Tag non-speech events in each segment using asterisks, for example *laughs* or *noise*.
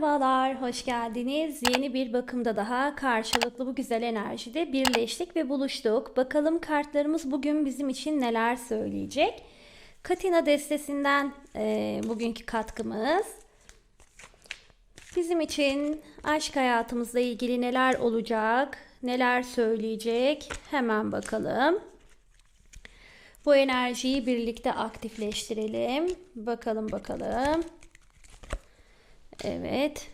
Merhabalar, hoş geldiniz. Yeni bir bakımda daha karşılıklı bu güzel enerjide birleştik ve buluştuk. Bakalım kartlarımız bugün bizim için neler söyleyecek. Katina destesinden e, bugünkü katkımız. Bizim için aşk hayatımızla ilgili neler olacak, neler söyleyecek hemen bakalım. Bu enerjiyi birlikte aktifleştirelim. Bakalım bakalım. Evet.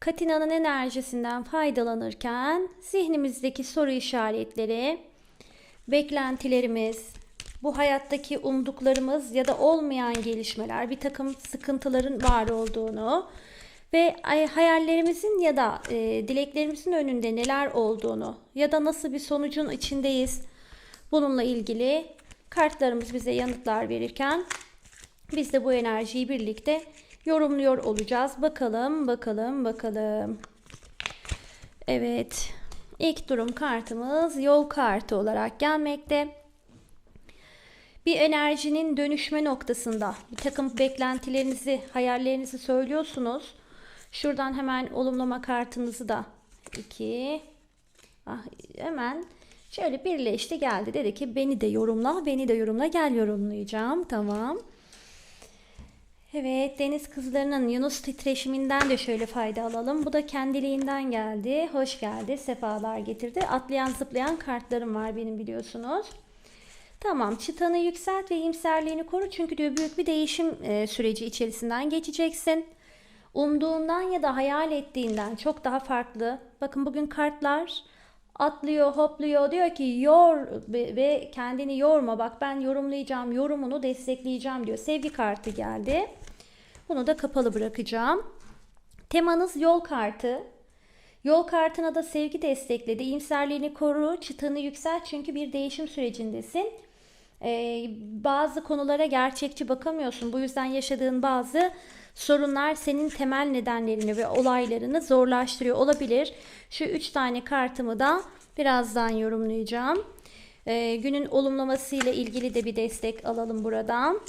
Katina'nın enerjisinden faydalanırken zihnimizdeki soru işaretleri, beklentilerimiz, bu hayattaki umduklarımız ya da olmayan gelişmeler, bir takım sıkıntıların var olduğunu ve hayallerimizin ya da e, dileklerimizin önünde neler olduğunu ya da nasıl bir sonucun içindeyiz bununla ilgili kartlarımız bize yanıtlar verirken biz de bu enerjiyi birlikte yorumluyor olacağız. Bakalım, bakalım, bakalım. Evet. İlk durum kartımız yol kartı olarak gelmekte. Bir enerjinin dönüşme noktasında bir takım beklentilerinizi, hayallerinizi söylüyorsunuz. Şuradan hemen olumlama kartınızı da iki ah, hemen şöyle birleşti geldi. Dedi ki beni de yorumla, beni de yorumla gel yorumlayacağım. Tamam. Evet deniz kızlarının Yunus titreşiminden de şöyle fayda alalım. Bu da kendiliğinden geldi. Hoş geldi. Sefalar getirdi. Atlayan zıplayan kartlarım var benim biliyorsunuz. Tamam çıtanı yükselt ve iyimserliğini koru. Çünkü diyor büyük bir değişim e, süreci içerisinden geçeceksin. Umduğundan ya da hayal ettiğinden çok daha farklı. Bakın bugün kartlar atlıyor, hopluyor. Diyor ki yor ve kendini yorma. Bak ben yorumlayacağım, yorumunu destekleyeceğim diyor. Sevgi kartı geldi. Bunu da kapalı bırakacağım. Temanız yol kartı. Yol kartına da sevgi destekledi. İyimserliğini koru, çıtanı yüksel çünkü bir değişim sürecindesin. Ee, bazı konulara gerçekçi bakamıyorsun. Bu yüzden yaşadığın bazı sorunlar senin temel nedenlerini ve olaylarını zorlaştırıyor olabilir. Şu üç tane kartımı da birazdan yorumlayacağım. Ee, günün olumlaması ile ilgili de bir destek alalım buradan.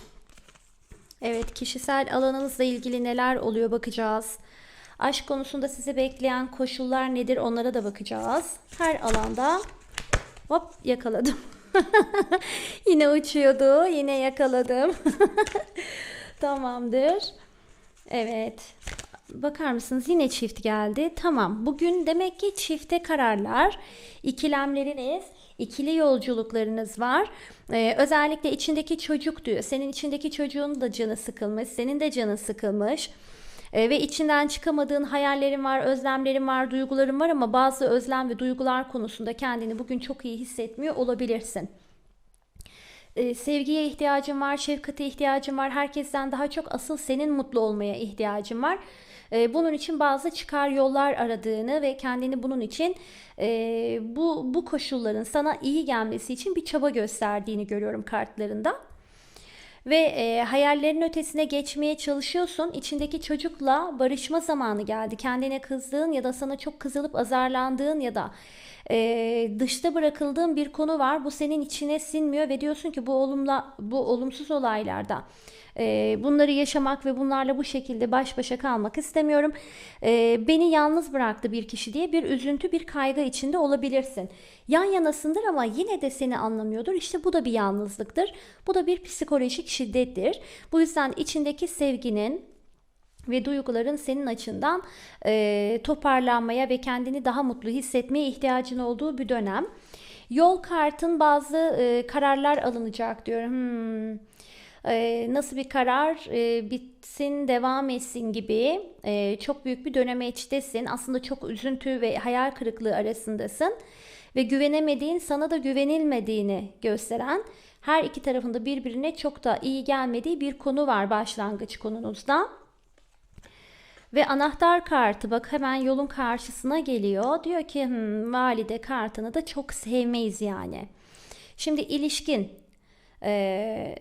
Evet kişisel alanınızla ilgili neler oluyor bakacağız. Aşk konusunda sizi bekleyen koşullar nedir onlara da bakacağız. Her alanda hop yakaladım. *laughs* yine uçuyordu. Yine yakaladım. *laughs* Tamamdır. Evet. Bakar mısınız yine çift geldi. Tamam. Bugün demek ki çifte kararlar, ikilemleriniz, ikili yolculuklarınız var. Ee, özellikle içindeki çocuk diyor. Senin içindeki çocuğun da canı sıkılmış, senin de canı sıkılmış. Ee, ve içinden çıkamadığın hayallerin var, özlemlerin var, duyguların var ama bazı özlem ve duygular konusunda kendini bugün çok iyi hissetmiyor olabilirsin e, sevgiye ihtiyacın var, şefkate ihtiyacın var. Herkesten daha çok asıl senin mutlu olmaya ihtiyacın var. E, bunun için bazı çıkar yollar aradığını ve kendini bunun için e, bu bu koşulların sana iyi gelmesi için bir çaba gösterdiğini görüyorum kartlarında ve e, hayallerin ötesine geçmeye çalışıyorsun. İçindeki çocukla barışma zamanı geldi. Kendine kızdığın ya da sana çok kızılıp azarlandığın ya da e, dışta bırakıldığın bir konu var. Bu senin içine sinmiyor ve diyorsun ki bu olumla bu olumsuz olaylarda e, bunları yaşamak ve bunlarla bu şekilde baş başa kalmak istemiyorum. E, beni yalnız bıraktı bir kişi diye bir üzüntü, bir kaygı içinde olabilirsin. Yan yanasındır ama yine de seni anlamıyordur. İşte bu da bir yalnızlıktır. Bu da bir psikolojik şiddettir. Bu yüzden içindeki sevginin ve duyguların senin açından e, toparlanmaya ve kendini daha mutlu hissetmeye ihtiyacın olduğu bir dönem. Yol kartın bazı e, kararlar alınacak diyorum. Hmm. E, nasıl bir karar e, bitsin devam etsin gibi e, çok büyük bir dönemeçtesin. Aslında çok üzüntü ve hayal kırıklığı arasındasın ve güvenemediğin sana da güvenilmediğini gösteren her iki tarafında birbirine çok da iyi gelmediği bir konu var başlangıç konunuzda. Ve anahtar kartı bak hemen yolun karşısına geliyor. Diyor ki valide kartını da çok sevmeyiz yani. Şimdi ilişkin e,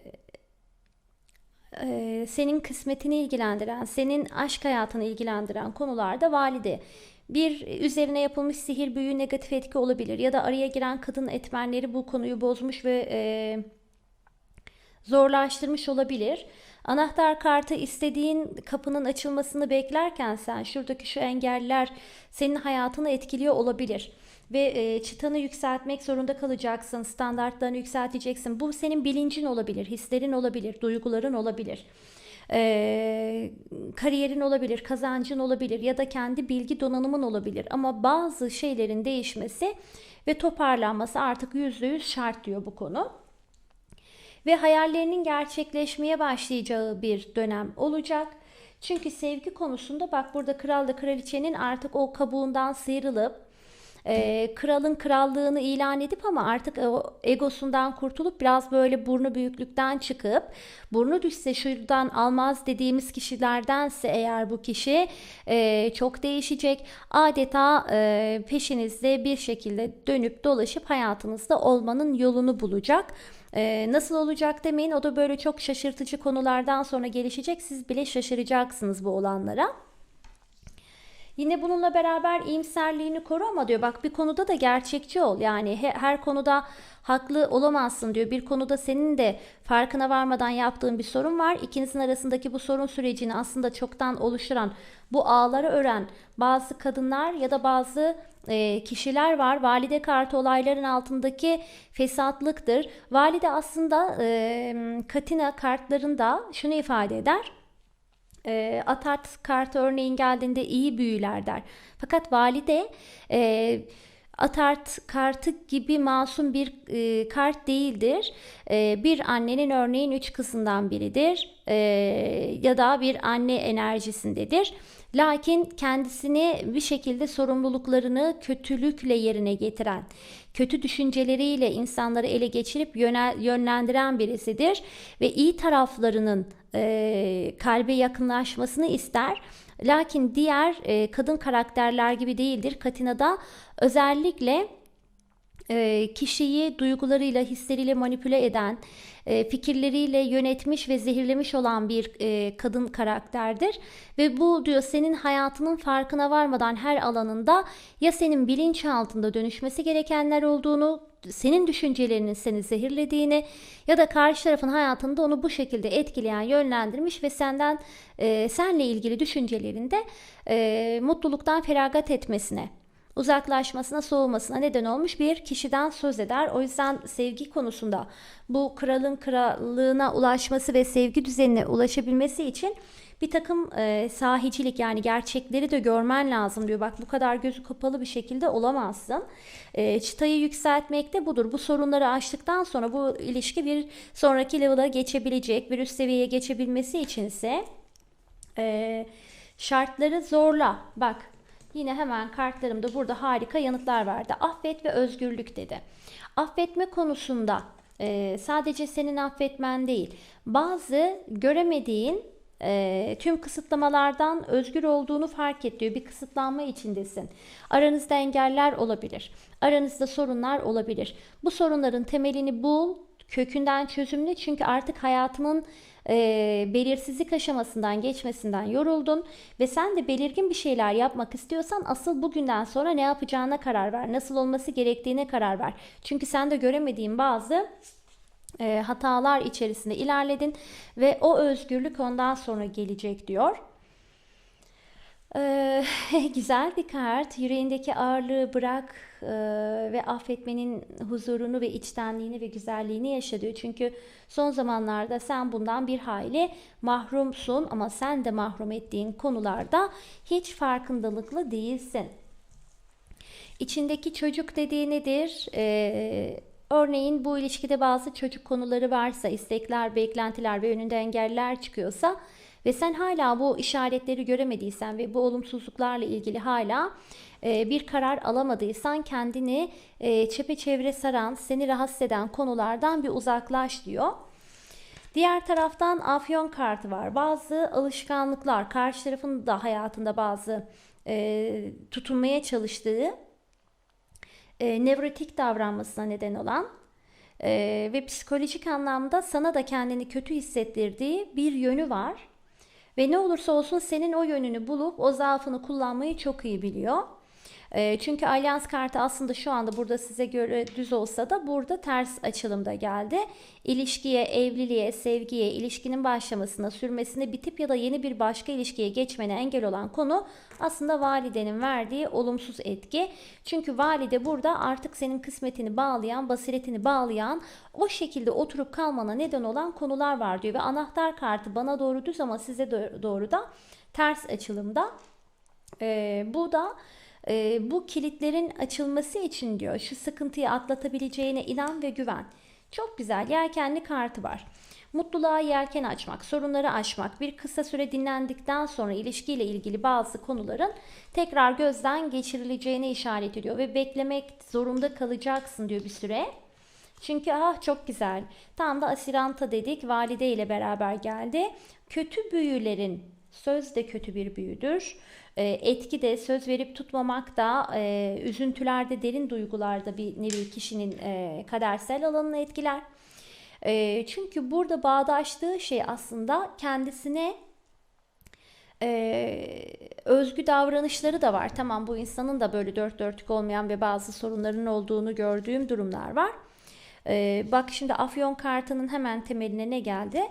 senin kısmetini ilgilendiren, senin aşk hayatını ilgilendiren konularda valide bir üzerine yapılmış sihir büyü negatif etki olabilir ya da araya giren kadın etmenleri bu konuyu bozmuş ve e, zorlaştırmış olabilir. Anahtar kartı istediğin kapının açılmasını beklerken sen şuradaki şu engeller senin hayatını etkiliyor olabilir. Ve e, çıtanı yükseltmek zorunda kalacaksın, standartlarını yükselteceksin. Bu senin bilincin olabilir, hislerin olabilir, duyguların olabilir. Ee, kariyerin olabilir, kazancın olabilir ya da kendi bilgi donanımın olabilir. Ama bazı şeylerin değişmesi ve toparlanması artık yüzde yüz şart diyor bu konu ve hayallerinin gerçekleşmeye başlayacağı bir dönem olacak. Çünkü sevgi konusunda bak burada kral da kraliçenin artık o kabuğundan sıyrılıp e, kralın krallığını ilan edip ama artık o egosundan kurtulup biraz böyle burnu büyüklükten çıkıp burnu düşse şuradan almaz dediğimiz kişilerdense eğer bu kişi e, çok değişecek adeta e, peşinizde bir şekilde dönüp dolaşıp hayatınızda olmanın yolunu bulacak. Ee, nasıl olacak demeyin o da böyle çok şaşırtıcı konulardan sonra gelişecek siz bile şaşıracaksınız bu olanlara. Yine bununla beraber iyimserliğini koru ama diyor bak bir konuda da gerçekçi ol. Yani he, her konuda haklı olamazsın diyor. Bir konuda senin de farkına varmadan yaptığın bir sorun var. İkinizin arasındaki bu sorun sürecini aslında çoktan oluşturan bu ağları ören bazı kadınlar ya da bazı e, kişiler var. Valide kartı olayların altındaki fesatlıktır. Valide aslında e, Katina kartlarında şunu ifade eder. E, Atart kartı örneğin geldiğinde iyi büyüler der. Fakat valide e, Atart kartı gibi masum bir e, kart değildir. E, bir annenin örneğin üç kızından biridir e, ya da bir anne enerjisindedir. Lakin kendisini bir şekilde sorumluluklarını kötülükle yerine getiren, kötü düşünceleriyle insanları ele geçirip yönlendiren birisidir ve iyi taraflarının e, kalbe yakınlaşmasını ister. Lakin diğer e, kadın karakterler gibi değildir. Katina'da özellikle e, kişiyi duygularıyla, hisleriyle manipüle eden, e, fikirleriyle yönetmiş ve zehirlemiş olan bir e, kadın karakterdir. Ve bu diyor senin hayatının farkına varmadan her alanında ya senin bilinç altında dönüşmesi gerekenler olduğunu, senin düşüncelerinin seni zehirlediğini ya da karşı tarafın hayatında onu bu şekilde etkileyen, yönlendirmiş ve senden senle ilgili düşüncelerinde mutluluktan feragat etmesine uzaklaşmasına, soğumasına neden olmuş bir kişiden söz eder. O yüzden sevgi konusunda bu kralın krallığına ulaşması ve sevgi düzenine ulaşabilmesi için bir takım e, sahicilik yani gerçekleri de görmen lazım diyor. Bak bu kadar gözü kapalı bir şekilde olamazsın. E, çıtayı yükseltmek de budur. Bu sorunları aştıktan sonra bu ilişki bir sonraki level'a geçebilecek, bir üst seviyeye geçebilmesi içinse e, şartları zorla. Bak Yine hemen kartlarımda burada harika yanıtlar verdi. Affet ve özgürlük dedi. Affetme konusunda e, sadece senin affetmen değil, bazı göremediğin e, tüm kısıtlamalardan özgür olduğunu fark et diyor. Bir kısıtlanma içindesin. Aranızda engeller olabilir. Aranızda sorunlar olabilir. Bu sorunların temelini bul, kökünden çözümlü çünkü artık hayatının e, belirsizlik aşamasından geçmesinden yoruldun ve sen de belirgin bir şeyler yapmak istiyorsan asıl bugünden sonra ne yapacağına karar ver. Nasıl olması gerektiğine karar ver. Çünkü sen de göremediğin bazı e, hatalar içerisinde ilerledin ve o özgürlük ondan sonra gelecek diyor. Ee, *laughs* güzel bir kart. Yüreğindeki ağırlığı bırak e, ve affetmenin huzurunu ve içtenliğini ve güzelliğini yaşa Çünkü son zamanlarda sen bundan bir hayli mahrumsun ama sen de mahrum ettiğin konularda hiç farkındalıklı değilsin. İçindeki çocuk dediği nedir? Ee, örneğin bu ilişkide bazı çocuk konuları varsa, istekler, beklentiler ve önünde engeller çıkıyorsa ve sen hala bu işaretleri göremediysen ve bu olumsuzluklarla ilgili hala e, bir karar alamadıysan kendini e, çepeçevre saran, seni rahatsız eden konulardan bir uzaklaş diyor. Diğer taraftan afyon kartı var. Bazı alışkanlıklar, karşı tarafın da hayatında bazı e, tutunmaya çalıştığı e, nevrotik davranmasına neden olan e, ve psikolojik anlamda sana da kendini kötü hissettirdiği bir yönü var. Ve ne olursa olsun senin o yönünü bulup o zaafını kullanmayı çok iyi biliyor. E, çünkü alyans kartı aslında şu anda burada size göre düz olsa da burada ters açılımda geldi. İlişkiye, evliliğe, sevgiye, ilişkinin başlamasına, sürmesine, bitip ya da yeni bir başka ilişkiye geçmene engel olan konu aslında validenin verdiği olumsuz etki. Çünkü valide burada artık senin kısmetini bağlayan, basiretini bağlayan, o şekilde oturup kalmana neden olan konular var diyor ve anahtar kartı bana doğru düz ama size doğru da ters açılımda. Ee, bu da e, bu kilitlerin açılması için diyor şu sıkıntıyı atlatabileceğine inan ve güven. Çok güzel yelkenli kartı var. Mutluluğa yelken açmak, sorunları aşmak, bir kısa süre dinlendikten sonra ilişkiyle ilgili bazı konuların tekrar gözden geçirileceğine işaret ediyor ve beklemek zorunda kalacaksın diyor bir süre. Çünkü ah çok güzel. Tam da asiranta dedik. Valide ile beraber geldi. Kötü büyülerin söz de kötü bir büyüdür. E, etki de söz verip tutmamak da e, üzüntülerde derin duygularda bir nevi kişinin e, kadersel alanını etkiler. E, çünkü burada bağdaştığı şey aslında kendisine e, özgü davranışları da var. Tamam bu insanın da böyle dört dörtlük olmayan ve bazı sorunların olduğunu gördüğüm durumlar var. E, bak şimdi Afyon kartının hemen temeline ne geldi?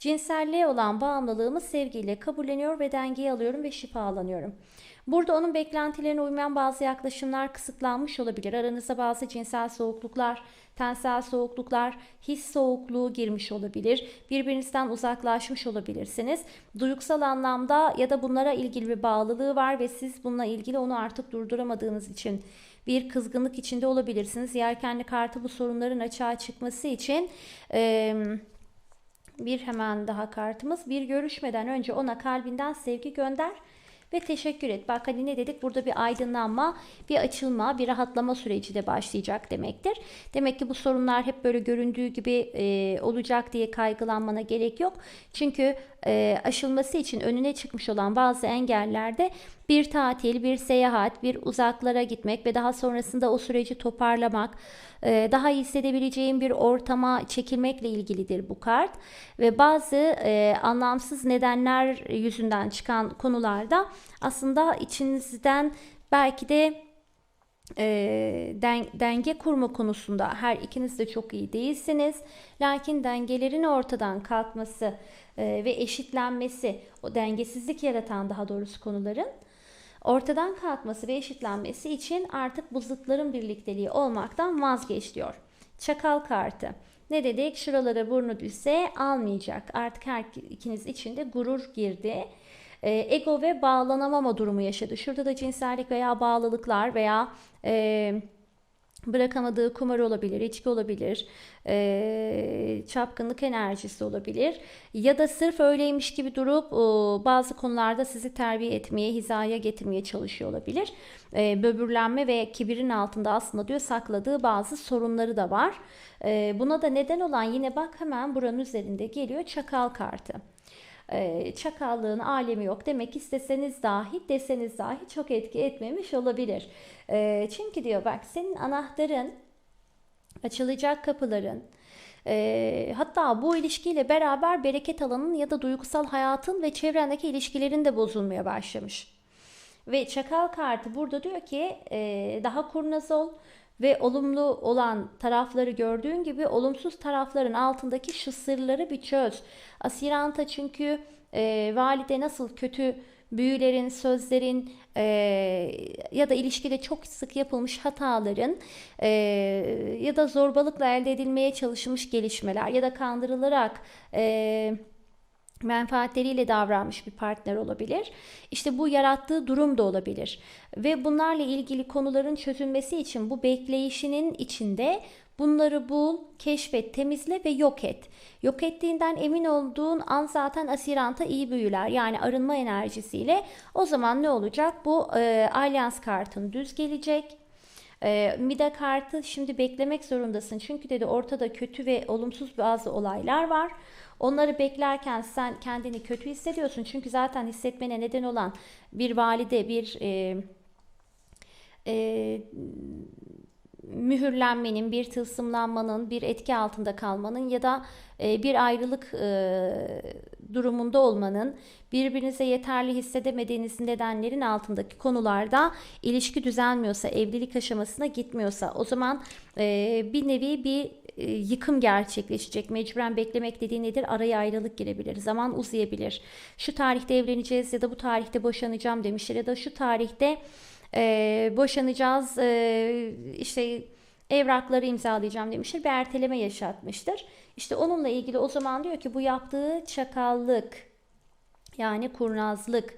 Cinselliğe olan bağımlılığımı sevgiyle kabulleniyor ve dengeye alıyorum ve şifalanıyorum. Burada onun beklentilerine uymayan bazı yaklaşımlar kısıtlanmış olabilir. Aranızda bazı cinsel soğukluklar, tensel soğukluklar, his soğukluğu girmiş olabilir. Birbirinizden uzaklaşmış olabilirsiniz. Duygusal anlamda ya da bunlara ilgili bir bağlılığı var ve siz bununla ilgili onu artık durduramadığınız için bir kızgınlık içinde olabilirsiniz. Yelkenli kartı bu sorunların açığa çıkması için... Ee, bir hemen daha kartımız. Bir görüşmeden önce ona kalbinden sevgi gönder ve teşekkür et. Bak hani ne dedik burada bir aydınlanma, bir açılma, bir rahatlama süreci de başlayacak demektir. Demek ki bu sorunlar hep böyle göründüğü gibi e, olacak diye kaygılanmana gerek yok. Çünkü e, aşılması için önüne çıkmış olan bazı engellerde bir tatil, bir seyahat, bir uzaklara gitmek ve daha sonrasında o süreci toparlamak, e, daha iyi hissedebileceğin bir ortama çekilmekle ilgilidir bu kart. Ve bazı e, anlamsız nedenler yüzünden çıkan konularda aslında içinizden belki de e, den, denge kurma konusunda her ikiniz de çok iyi değilsiniz. Lakin dengelerin ortadan kalkması ve eşitlenmesi, o dengesizlik yaratan daha doğrusu konuların ortadan kalkması ve eşitlenmesi için artık bu zıtların birlikteliği olmaktan vazgeç diyor. Çakal kartı. Ne dedik? Şuralara burnu düşse almayacak. Artık her ikiniz içinde gurur girdi. Ee, ego ve bağlanamama durumu yaşadı. Şurada da cinsellik veya bağlılıklar veya e, bırakamadığı kumar olabilir, içki olabilir, e, çapkınlık enerjisi olabilir ya da sırf öyleymiş gibi durup bazı konularda sizi terbiye etmeye, hizaya getirmeye çalışıyor olabilir. E, böbürlenme ve kibirin altında aslında diyor sakladığı bazı sorunları da var. E, buna da neden olan yine bak hemen buranın üzerinde geliyor çakal kartı e, çakallığın alemi yok demek isteseniz dahi deseniz dahi çok etki etmemiş olabilir. E, çünkü diyor bak senin anahtarın açılacak kapıların e, hatta bu ilişkiyle beraber bereket alanın ya da duygusal hayatın ve çevrendeki ilişkilerin de bozulmaya başlamış. Ve çakal kartı burada diyor ki daha kurnaz ol ve olumlu olan tarafları gördüğün gibi olumsuz tarafların altındaki şu sırları bir çöz. Asiranta çünkü e, valide nasıl kötü büyülerin, sözlerin e, ya da ilişkide çok sık yapılmış hataların e, ya da zorbalıkla elde edilmeye çalışılmış gelişmeler ya da kandırılarak e, menfaatleriyle davranmış bir partner olabilir. İşte bu yarattığı durum da olabilir. Ve bunlarla ilgili konuların çözülmesi için bu bekleyişinin içinde bunları bul, keşfet, temizle ve yok et. Yok ettiğinden emin olduğun an zaten asiranta iyi büyüler. Yani arınma enerjisiyle. O zaman ne olacak? Bu e, alyans kartın düz gelecek. E, Mida kartı şimdi beklemek zorundasın. Çünkü dedi ortada kötü ve olumsuz bazı olaylar var. Onları beklerken sen kendini kötü hissediyorsun. Çünkü zaten hissetmene neden olan bir valide, bir e, e, mühürlenmenin, bir tılsımlanmanın, bir etki altında kalmanın ya da e, bir ayrılık e, durumunda olmanın, birbirinize yeterli hissedemediğiniz nedenlerin altındaki konularda ilişki düzelmiyorsa, evlilik aşamasına gitmiyorsa o zaman e, bir nevi bir e, yıkım gerçekleşecek. Mecburen beklemek dediği nedir? Araya ayrılık girebilir. Zaman uzayabilir. Şu tarihte evleneceğiz ya da bu tarihte boşanacağım demişler ya da şu tarihte e, boşanacağız e, işte evrakları imzalayacağım demiştir. Bir erteleme yaşatmıştır. İşte onunla ilgili o zaman diyor ki bu yaptığı çakallık yani kurnazlık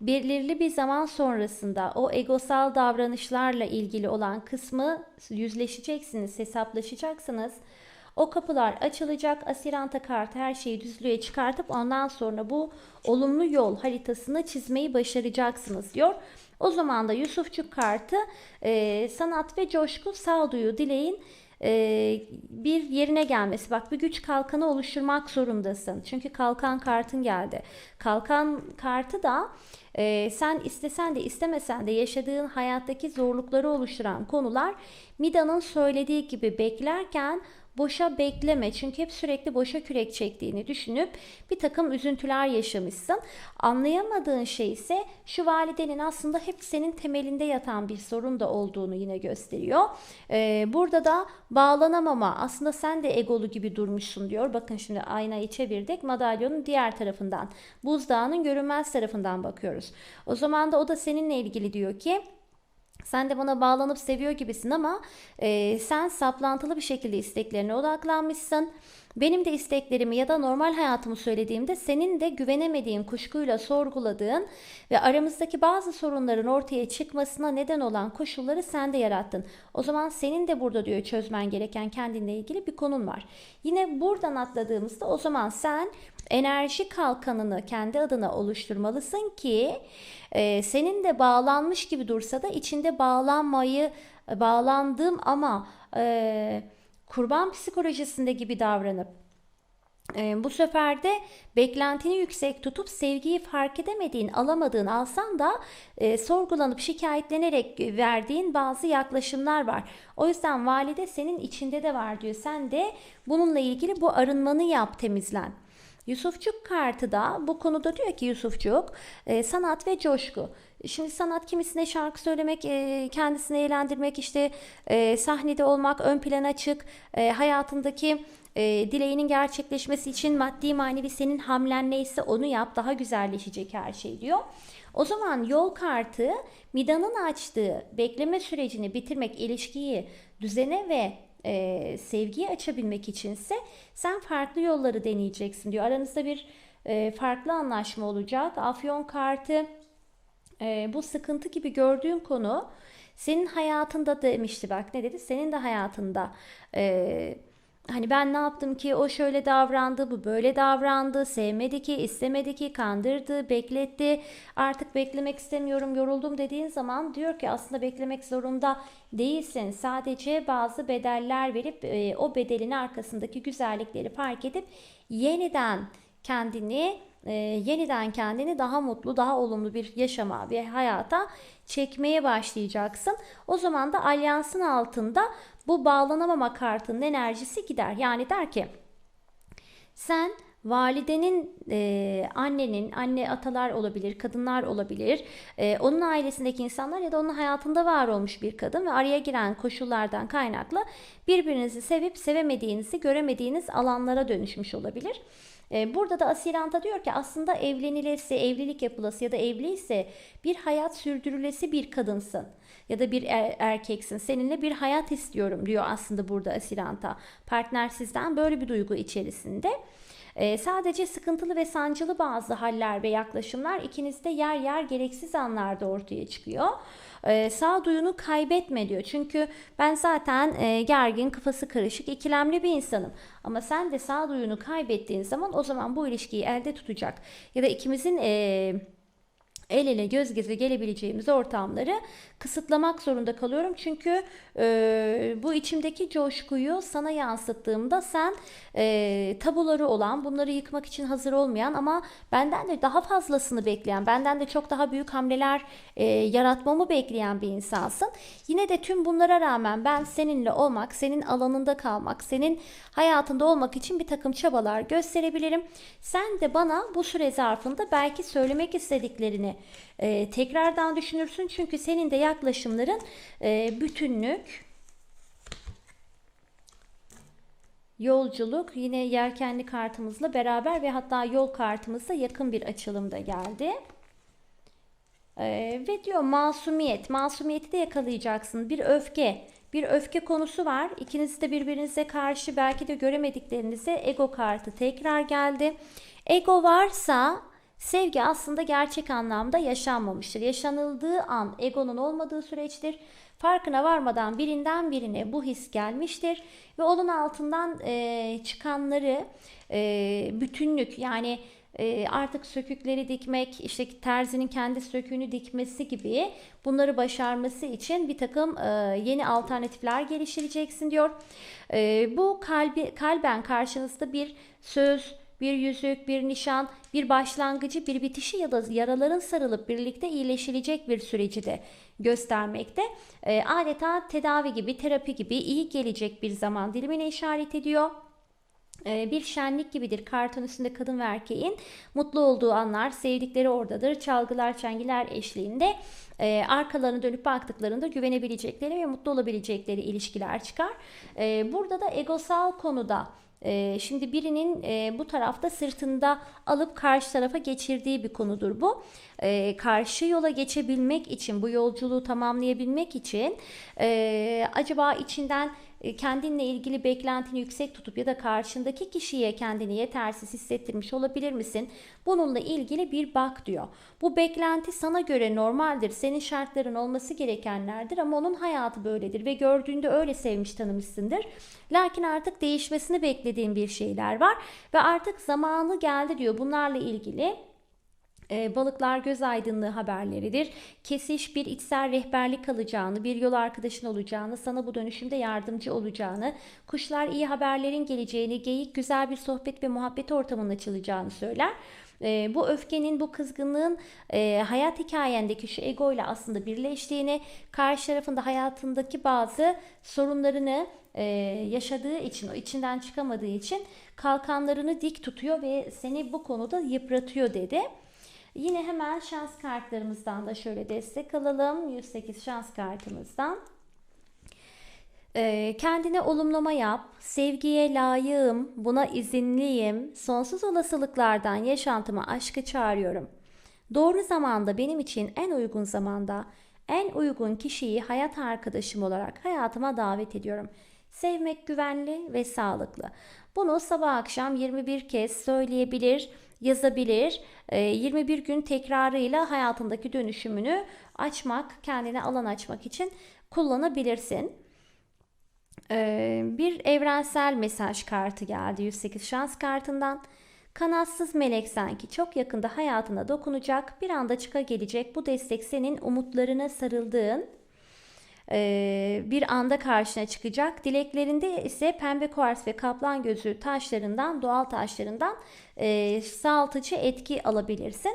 belirli bir zaman sonrasında o egosal davranışlarla ilgili olan kısmı yüzleşeceksiniz, hesaplaşacaksınız. O kapılar açılacak. Asiranta kartı her şeyi düzlüğe çıkartıp ondan sonra bu olumlu yol haritasını çizmeyi başaracaksınız diyor. O zaman da Yusufçuk kartı e, sanat ve coşku sağduyu dileğin e, bir yerine gelmesi. Bak bir güç kalkanı oluşturmak zorundasın. Çünkü kalkan kartın geldi. Kalkan kartı da e, sen istesen de istemesen de yaşadığın hayattaki zorlukları oluşturan konular Mida'nın söylediği gibi beklerken boşa bekleme. Çünkü hep sürekli boşa kürek çektiğini düşünüp bir takım üzüntüler yaşamışsın. Anlayamadığın şey ise şu validenin aslında hep senin temelinde yatan bir sorun da olduğunu yine gösteriyor. Ee, burada da bağlanamama aslında sen de egolu gibi durmuşsun diyor. Bakın şimdi aynayı çevirdik madalyonun diğer tarafından buzdağının görünmez tarafından bakıyoruz. O zaman da o da seninle ilgili diyor ki sen de bana bağlanıp seviyor gibisin ama e, sen saplantılı bir şekilde isteklerine odaklanmışsın. Benim de isteklerimi ya da normal hayatımı söylediğimde senin de güvenemediğin, kuşkuyla sorguladığın ve aramızdaki bazı sorunların ortaya çıkmasına neden olan koşulları sen de yarattın. O zaman senin de burada diyor çözmen gereken kendinle ilgili bir konun var. Yine buradan atladığımızda o zaman sen enerji kalkanını kendi adına oluşturmalısın ki e, senin de bağlanmış gibi dursa da içinde bağlanmayı bağlandım ama e, kurban psikolojisinde gibi davranıp e, bu sefer de beklentini yüksek tutup sevgiyi fark edemediğin, alamadığın, alsan da e, sorgulanıp şikayetlenerek verdiğin bazı yaklaşımlar var. O yüzden valide senin içinde de var diyor. Sen de bununla ilgili bu arınmanı yap, temizlen. Yusufçuk kartı da bu konuda diyor ki Yusufçuk e, sanat ve coşku. Şimdi sanat kimisine şarkı söylemek, e, kendisini eğlendirmek, işte e, sahnede olmak, ön plana çık, e, hayatındaki e, dileğinin gerçekleşmesi için maddi manevi senin hamlen neyse onu yap daha güzelleşecek her şey diyor. O zaman yol kartı Mida'nın açtığı bekleme sürecini bitirmek, ilişkiyi düzene ve e, sevgiyi açabilmek içinse sen farklı yolları deneyeceksin diyor. Aranızda bir e, farklı anlaşma olacak. Afyon kartı e, bu sıkıntı gibi gördüğün konu senin hayatında demişti bak ne dedi? Senin de hayatında e, Hani ben ne yaptım ki o şöyle davrandı, bu böyle davrandı, sevmedi ki, istemedi ki, kandırdı, bekletti. Artık beklemek istemiyorum, yoruldum dediğin zaman diyor ki aslında beklemek zorunda değilsin. Sadece bazı bedeller verip e, o bedelin arkasındaki güzellikleri fark edip yeniden kendini e, yeniden kendini daha mutlu, daha olumlu bir yaşama ve hayata çekmeye başlayacaksın. O zaman da alyansın altında bu bağlanamama kartının enerjisi gider. Yani der ki sen validenin, e, annenin, anne atalar olabilir, kadınlar olabilir, e, onun ailesindeki insanlar ya da onun hayatında var olmuş bir kadın ve araya giren koşullardan kaynaklı birbirinizi sevip sevemediğinizi göremediğiniz alanlara dönüşmüş olabilir. E, burada da Asiranta diyor ki aslında evlenilesi, evlilik yapılası ya da evliyse bir hayat sürdürülesi bir kadınsın ya da bir er- erkeksin. Seninle bir hayat istiyorum diyor aslında burada Asiranta. Partner sizden böyle bir duygu içerisinde. Ee, sadece sıkıntılı ve sancılı bazı haller ve yaklaşımlar ikinizde yer yer gereksiz anlarda ortaya çıkıyor. Ee, sağduyunu kaybetme diyor. Çünkü ben zaten e, gergin, kafası karışık, ikilemli bir insanım. Ama sen de sağduyunu kaybettiğin zaman o zaman bu ilişkiyi elde tutacak. Ya da ikimizin... E, el ele göz göze gelebileceğimiz ortamları kısıtlamak zorunda kalıyorum. Çünkü e, bu içimdeki coşkuyu sana yansıttığımda sen e, tabuları olan, bunları yıkmak için hazır olmayan ama benden de daha fazlasını bekleyen, benden de çok daha büyük hamleler e, yaratmamı bekleyen bir insansın. Yine de tüm bunlara rağmen ben seninle olmak, senin alanında kalmak, senin hayatında olmak için bir takım çabalar gösterebilirim. Sen de bana bu süre zarfında belki söylemek istediklerini e, tekrardan düşünürsün. Çünkü senin de yaklaşımların e, bütünlük, yolculuk yine yelkenli kartımızla beraber ve hatta yol kartımızla yakın bir açılımda geldi. Ee, ve diyor masumiyet. Masumiyeti de yakalayacaksın. Bir öfke. Bir öfke konusu var. İkiniz de birbirinize karşı belki de göremediklerinize ego kartı tekrar geldi. Ego varsa sevgi aslında gerçek anlamda yaşanmamıştır. Yaşanıldığı an egonun olmadığı süreçtir. Farkına varmadan birinden birine bu his gelmiştir ve onun altından e, çıkanları e, bütünlük yani e, artık sökükleri dikmek, işte terzinin kendi söküğünü dikmesi gibi bunları başarması için bir takım e, yeni alternatifler geliştireceksin diyor. E, bu kalbi kalben karşınızda bir söz, bir yüzük, bir nişan, bir başlangıcı, bir bitişi ya da yaraların sarılıp birlikte iyileşilecek bir süreci de göstermekte. E, adeta tedavi gibi, terapi gibi iyi gelecek bir zaman dilimine işaret ediyor bir şenlik gibidir. Karton üstünde kadın ve erkeğin mutlu olduğu anlar, sevdikleri oradadır. Çalgılar, çengiler eşliğinde e, arkalarını dönüp baktıklarında güvenebilecekleri ve mutlu olabilecekleri ilişkiler çıkar. E, burada da egosal konuda e, şimdi birinin e, bu tarafta sırtında alıp karşı tarafa geçirdiği bir konudur bu. E, karşı yola geçebilmek için, bu yolculuğu tamamlayabilmek için e, acaba içinden kendinle ilgili beklentini yüksek tutup ya da karşındaki kişiye kendini yetersiz hissettirmiş olabilir misin? Bununla ilgili bir bak diyor. Bu beklenti sana göre normaldir. Senin şartların olması gerekenlerdir ama onun hayatı böyledir ve gördüğünde öyle sevmiş tanımışsındır. Lakin artık değişmesini beklediğin bir şeyler var ve artık zamanı geldi diyor. Bunlarla ilgili e, balıklar göz aydınlığı haberleridir. Kesiş bir içsel rehberlik alacağını, bir yol arkadaşın olacağını, sana bu dönüşümde yardımcı olacağını, kuşlar iyi haberlerin geleceğini, geyik güzel bir sohbet ve muhabbet ortamının açılacağını söyler. E, bu öfkenin, bu kızgınlığın e, hayat hikayendeki şu ego ile aslında birleştiğini, karşı tarafında hayatındaki bazı sorunlarını e, yaşadığı için, o içinden çıkamadığı için kalkanlarını dik tutuyor ve seni bu konuda yıpratıyor dedi. Yine hemen şans kartlarımızdan da şöyle destek alalım. 108 şans kartımızdan. Ee, kendine olumlama yap, sevgiye layığım, buna izinliyim, sonsuz olasılıklardan yaşantıma aşkı çağırıyorum. Doğru zamanda benim için en uygun zamanda en uygun kişiyi hayat arkadaşım olarak hayatıma davet ediyorum. Sevmek güvenli ve sağlıklı. Bunu sabah akşam 21 kez söyleyebilir yazabilir. 21 ee, gün tekrarıyla hayatındaki dönüşümünü açmak, kendine alan açmak için kullanabilirsin. Ee, bir evrensel mesaj kartı geldi 108 şans kartından. Kanatsız melek sanki çok yakında hayatına dokunacak, bir anda çıka gelecek. Bu destek senin umutlarına sarıldığın bir anda karşına çıkacak. Dileklerinde ise pembe kuars ve kaplan gözü taşlarından, doğal taşlarından sağaltıcı etki alabilirsin.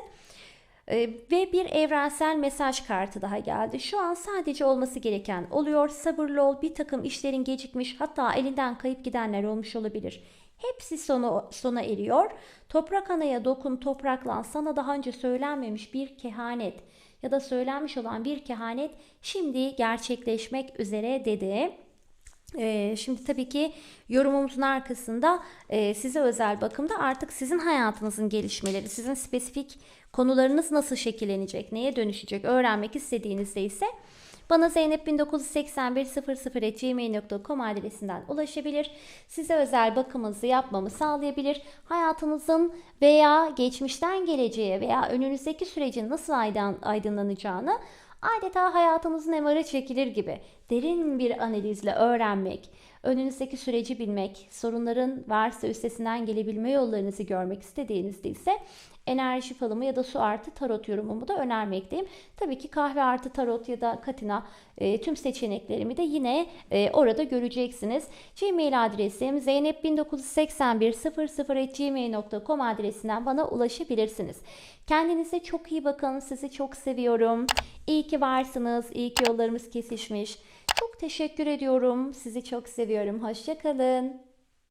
Ve bir evrensel mesaj kartı daha geldi. Şu an sadece olması gereken oluyor. Sabırlı ol. Bir takım işlerin gecikmiş hatta elinden kayıp gidenler olmuş olabilir. Hepsi sona, sona eriyor. Toprak anaya dokun topraklan sana daha önce söylenmemiş bir kehanet ya da söylenmiş olan bir kehanet şimdi gerçekleşmek üzere dedi. Ee, şimdi tabii ki yorumumuzun arkasında e, size özel bakımda artık sizin hayatınızın gelişmeleri, sizin spesifik konularınız nasıl şekillenecek, neye dönüşecek öğrenmek istediğinizde ise bana zeynep198100.gmail.com adresinden ulaşabilir. Size özel bakımınızı yapmamı sağlayabilir. Hayatınızın veya geçmişten geleceğe veya önünüzdeki sürecin nasıl aydınlanacağını adeta hayatımızın emarı çekilir gibi derin bir analizle öğrenmek, önünüzdeki süreci bilmek, sorunların varsa üstesinden gelebilme yollarınızı görmek istediğinizde ise enerji falımı ya da su artı tarot yorumumu da önermekteyim. Tabii ki kahve artı tarot ya da katina e, tüm seçeneklerimi de yine e, orada göreceksiniz. Gmail adresim zeynep198100@gmail.com adresinden bana ulaşabilirsiniz. Kendinize çok iyi bakın. Sizi çok seviyorum. İyi ki varsınız. İyi ki yollarımız kesişmiş. Çok teşekkür ediyorum. Sizi çok seviyorum. Hoşçakalın.